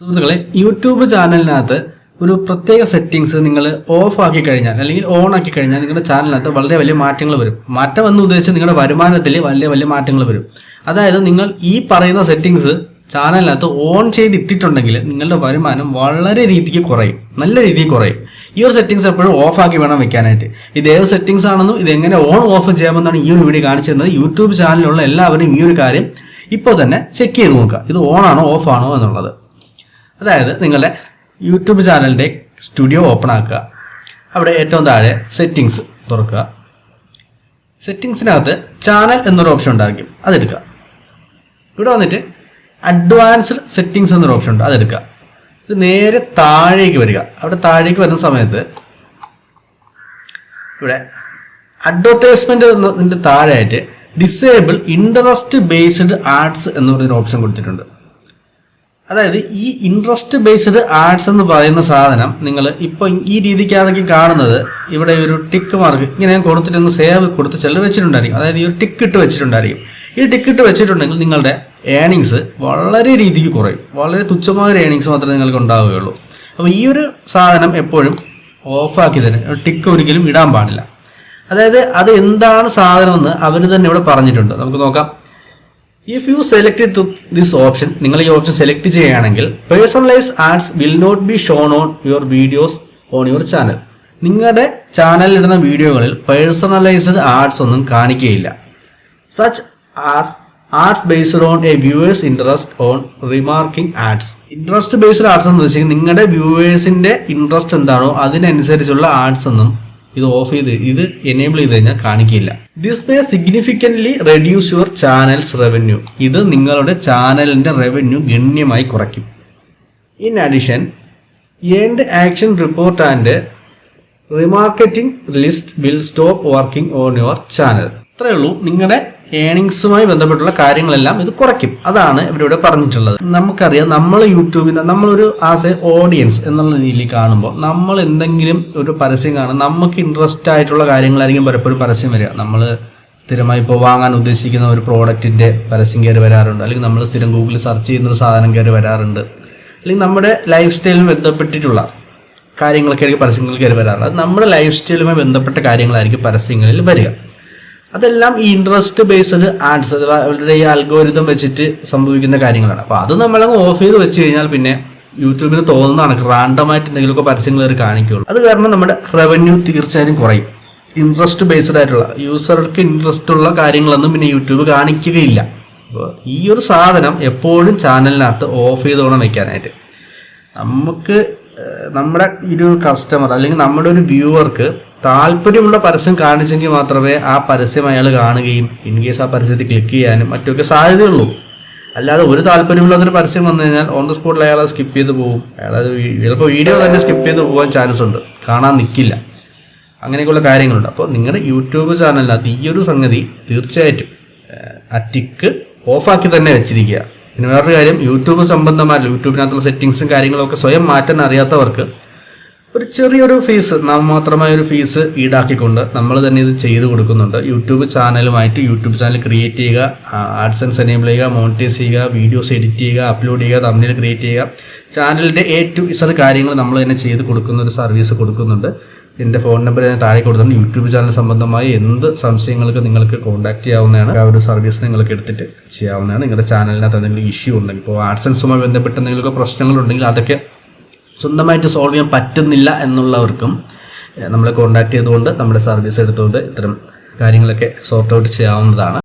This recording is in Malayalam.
സുഹൃത്തുക്കളെ യൂട്യൂബ് ചാനലിനകത്ത് ഒരു പ്രത്യേക സെറ്റിങ്സ് നിങ്ങൾ ഓഫ് ആക്കി കഴിഞ്ഞാൽ അല്ലെങ്കിൽ ഓൺ ആക്കി കഴിഞ്ഞാൽ നിങ്ങളുടെ ചാനലിനകത്ത് വളരെ വലിയ മാറ്റങ്ങൾ വരും. മാറ്റം എന്ന് ഉദ്ദേശിച്ച് നിങ്ങളുടെ വരുമാനത്തിൽ വലിയ വലിയ മാറ്റങ്ങൾ വരും. അതായത് നിങ്ങൾ ഈ പറയുന്ന സെറ്റിങ്സ് ചാനലിനകത്ത് ഓൺ ചെയ്തിട്ടിട്ടുണ്ടെങ്കിൽ നിങ്ങളുടെ വരുമാനം വളരെ രീതിക്ക് കുറയും. നല്ല രീതിയിൽ കുറയും. ഈ ഒരു സെറ്റിങ്സ് എപ്പോഴും ഓഫ് ആക്കി വേണം വെക്കാനായിട്ട്. ഇത് ഏത് സെറ്റിങ്സ് ആണെന്നും ഇത് എങ്ങനെ ഓൺ ഓഫ് ചെയ്യാമെന്നാണ് ഈ ഒരു വീഡിയോ കാണിച്ചു തന്നത്. യൂട്യൂബ് ചാനലിലുള്ള എല്ലാവരും ഈ ഒരു കാര്യം ഇപ്പോൾ തന്നെ ചെക്ക് ചെയ്ത് നോക്കുക. ഇത് ഓൺ ആണോ ഓഫ് ആണോ എന്നുള്ളത്. അതായത് നിങ്ങളുടെ യൂട്യൂബ് ചാനലിന്റെ സ്റ്റുഡിയോ ഓപ്പൺ ആക്കുക. അവിടെ ഏറ്റവും താഴെ സെറ്റിങ്സ് തുറക്കുക. സെറ്റിങ്സിനകത്ത് ചാനൽ എന്നൊരു ഓപ്ഷൻ ഉണ്ടായിരിക്കും. അതെടുക്കുക. ഇവിടെ വന്നിട്ട് അഡ്വാൻസ്ഡ് സെറ്റിങ്സ് എന്നൊരു ഓപ്ഷൻ ഉണ്ട്. അതെടുക്കുക. ഇത് നേരെ താഴേക്ക് വരിക. അവിടെ താഴേക്ക് വരുന്ന സമയത്ത് ഇവിടെ അഡ്വർടൈസ്മെന്റ് എന്നതിന്റെ താഴെയായിട്ട് ഡിസേബിൾ ഇൻട്രസ്റ്റ് ബേസ്ഡ് ആഡ്സ് എന്ന് പറയുന്ന ഓപ്ഷൻ കൊടുത്തിട്ടുണ്ട്. അതായത് ഈ ഇൻട്രസ്റ്റ് ബേസ്ഡ് ആഡ്സ് എന്ന് പറയുന്ന സാധനം നിങ്ങൾ ഇപ്പം ഈ രീതിക്കാണെങ്കിൽ കാണുന്നത് ഇവിടെ ഒരു ടിക്ക് മാർക്ക് ഇങ്ങനെ ഞാൻ കൊടുത്തിട്ടൊന്ന് സേവ് കൊടുത്ത് ചെല്ലു വെച്ചിട്ടുണ്ടായിരിക്കും. അതായത് ഈ ഒരു ടിക്ക് ഇട്ട് വെച്ചിട്ടുണ്ടായിരിക്കും. ഈ ടിക്ക് ഇട്ട് വെച്ചിട്ടുണ്ടെങ്കിൽ നിങ്ങളുടെ ഏണിങ്സ് വളരെ രീതിക്ക് കുറയും. വളരെ തുച്ഛമായ ഒരു ഏണിങ്സ് മാത്രമേ നിങ്ങൾക്ക് ഉണ്ടാവുകയുള്ളൂ. അപ്പോൾ ഈ ഒരു സാധനം എപ്പോഴും ഓഫാക്കി തന്നെ ടിക്ക് ഒരിക്കലും ഇടാൻ പാടില്ല. അതായത് അത് എന്താണ് സാധനമെന്ന് അവർ തന്നെ ഇവിടെ പറഞ്ഞിട്ടുണ്ട്. നമുക്ക് നോക്കാം. If you select this option നിങ്ങൾ ഈ ഓപ്ഷൻ സെലക്ട് ചെയ്യുകയാണെങ്കിൽ personalise ads will not be shown on your videos on your channel നിങ്ങളുടെ ചാനലിലിടുന്ന വീഡിയോകളിൽ പേഴ്സണലൈസ്ഡ് ആഡ്സ് ഒന്നും കാണിക്കുകയില്ല. Such as arts based on a viewers interest on remarking ads interest based arts എന്ന് വെച്ചാൽ നിങ്ങളുടെ വ്യൂവേഴ്സിന്റെ ഇൻട്രസ്റ്റ് എന്താണോ അതിനനുസരിച്ചുള്ള ആഡ്സ് ഒന്നും ഇത് ഓഫ് ചെയ്ത് ഇത് എനേബിൾ ചെയ്ത് കഴിഞ്ഞാൽ കാണിക്കില്ല. This may significantly reduce your channel's revenue ഇത് നിങ്ങളുടെ ചാനലിന്റെ റവന്യൂ ഗണ്യമായി കുറയ്ക്കും. In addition end action report and remarketing list will stop working on your channel അത്രയേ ഉള്ളൂ നിങ്ങളുടെ ഏണിങ്സുമായി ബന്ധപ്പെട്ടുള്ള കാര്യങ്ങളെല്ലാം ഇത് കുറയ്ക്കും. അതാണ് ഇവരിവിടെ പറഞ്ഞിട്ടുള്ളത്. നമുക്കറിയാം നമ്മൾ യൂട്യൂബിന്റെ നമ്മളൊരു ആസ് എ ഓഡിയൻസ് എന്നുള്ള രീതിയിൽ കാണുമ്പോൾ നമ്മൾ എന്തെങ്കിലും ഒരു പരസ്യം കാണും. നമുക്ക് ഇൻട്രസ്റ്റ് ആയിട്ടുള്ള കാര്യങ്ങളായിരിക്കും പലപ്പോഴും പരസ്യം വരിക. നമ്മൾ സ്ഥിരമായി ഇപ്പോൾ വാങ്ങാൻ ഉദ്ദേശിക്കുന്ന ഒരു പ്രോഡക്റ്റിന്റെ പരസ്യം കയറി വരാറുണ്ട്. അല്ലെങ്കിൽ നമ്മൾ സ്ഥിരം ഗൂഗിളിൽ സെർച്ച് ചെയ്യുന്ന ഒരു സാധനം കയറി വരാറുണ്ട്. അല്ലെങ്കിൽ നമ്മുടെ ലൈഫ് സ്റ്റൈലിന് ബന്ധപ്പെട്ടിട്ടുള്ള കാര്യങ്ങളൊക്കെ ആയിരിക്കും പരസ്യങ്ങൾ കയറി വരാറുണ്ട് അത് നമ്മുടെ ലൈഫ് സ്റ്റൈലുമായി ബന്ധപ്പെട്ട കാര്യങ്ങളായിരിക്കും പരസ്യങ്ങളിൽ വരിക. അതെല്ലാം ഈ ഇൻട്രസ്റ്റ് ബേസ്ഡ് അഥവാ അവരുടെ ഈ അൽഗോരിതം വെച്ചിട്ട് സംഭവിക്കുന്ന കാര്യങ്ങളാണ്. അപ്പോൾ അത് നമ്മളങ്ങ് ഓഫ് ചെയ്ത് വെച്ച് കഴിഞ്ഞാൽ പിന്നെ യൂട്യൂബിന് തോന്നുന്നതാണ് റാൻഡമായിട്ട് എന്തെങ്കിലുമൊക്കെ പരസ്യങ്ങൾ അവർ കാണിക്കുള്ളൂ. അത് കാരണം നമ്മുടെ റവന്യൂ തീർച്ചയായും കുറയും. ഇൻട്രസ്റ്റ് ബേസ്ഡ് ആയിട്ടുള്ള യൂസർക്ക് ഇൻട്രസ്റ്റ് ഉള്ള കാര്യങ്ങളൊന്നും പിന്നെ യൂട്യൂബ് കാണിക്കുകയില്ല. അപ്പോൾ ഈ ഒരു സാധനം എപ്പോഴും ചാനലിനകത്ത് ഓഫ് ചെയ്തോണം വെക്കാനായിട്ട്. നമുക്ക് നമ്മുടെ ഒരു കസ്റ്റമർ അല്ലെങ്കിൽ നമ്മുടെ ഒരു വ്യൂവർക്ക് താല്പര്യമുള്ള പരസ്യം കാണിച്ചെങ്കിൽ മാത്രമേ ആ പരസ്യം അയാൾ കാണുകയും ഇൻ കേസ് ആ പരസ്യത്തിൽ ക്ലിക്ക് ചെയ്യാനും മറ്റൊക്കെ സാധ്യതയുള്ളൂ. അല്ലാതെ ഒരു താല്പര്യമില്ലാത്തൊരു പരസ്യം വന്നു കഴിഞ്ഞാൽ ഓൺ ദ സ്പോട്ടിൽ അയാൾ സ്കിപ്പ് ചെയ്ത് പോകും. അയാൾ അത് ചിലപ്പോൾ വീഡിയോ തന്നെ സ്കിപ്പ് ചെയ്ത് പോകാൻ ചാൻസ് ഉണ്ട്. കാണാൻ നിൽക്കില്ല അങ്ങനെയൊക്കെയുള്ള കാര്യങ്ങളുണ്ട്. അപ്പോൾ നിങ്ങളുടെ യൂട്യൂബ് ചാനലിനകത്ത് ഈ ഒരു സംഗതി തീർച്ചയായിട്ടും അറ്റിക്ക് ഓഫാക്കി തന്നെ വെച്ചിരിക്കുക പിന്നെ വേറൊരു കാര്യം യൂട്യൂബ് സംബന്ധമായ യൂട്യൂബിനകത്തുള്ള സെറ്റിങ്സും കാര്യങ്ങളൊക്കെ സ്വയം മാറ്റാൻ അറിയാത്തവർക്ക് ഒരു ചെറിയൊരു ഫീസ് നാമമാത്രമായ ഒരു ഫീസ് ഈടാക്കിക്കൊണ്ട് നമ്മൾ തന്നെ ഇത് ചെയ്തു കൊടുക്കുന്നുണ്ട്. യൂട്യൂബ് ചാനലുമായിട്ട് യൂട്യൂബ് ചാനൽ ക്രിയേറ്റ് ചെയ്യുക ആഡ്സൻസ് എനേബിൾ ചെയ്യുക മോണിറ്റൈസ് ചെയ്യുക വീഡിയോസ് എഡിറ്റ് ചെയ്യുക അപ്ലോഡ് ചെയ്യുക തമ്മിൽ ക്രിയേറ്റ് ചെയ്യുക. ചാനലിന്റെ എ ടു ഇസഡ് കാര്യങ്ങൾ നമ്മൾ തന്നെ ചെയ്ത് കൊടുക്കുന്ന ഒരു സർവീസ് കൊടുക്കുന്നുണ്ട്. എന്റെ ഫോൺ നമ്പർ ഞാൻ താഴെ കൊടുത്തിട്ടുണ്ട്. യൂട്യൂബ് ചാനൽ സംബന്ധമായ എന്ത് സംശയങ്ങൾക്ക് നിങ്ങൾക്ക് കോൺടാക്ട് ചെയ്യാവുന്നതാണ് ആ ഒരു സർവീസ് നിങ്ങൾക്ക് എടുത്തിട്ട് ചെയ്യാവുന്നതാണ്. നിങ്ങളുടെ ചാനലിനകത്ത് എന്തെങ്കിലും ഇഷ്യൂ ഉണ്ടെങ്കിൽ ഇപ്പോൾ ആഡ്സൻസുമായി ബന്ധപ്പെട്ട് എന്തെങ്കിലുമൊക്കെ പ്രശ്നങ്ങളുണ്ടെങ്കിൽ അതൊക്കെ സ്വന്തമായിട്ട് സോൾവ് ചെയ്യാൻ പറ്റുന്നില്ല എന്നുള്ളവർക്കും നമ്മളെ കോൺടാക്ട് ചെയ്തുകൊണ്ട് നമ്മുടെ സർവീസ് എടുത്തുകൊണ്ട് ഇത്തരം കാര്യങ്ങളൊക്കെ സോർട്ട് ഔട്ട് ചെയ്യാവുന്നതാണ്.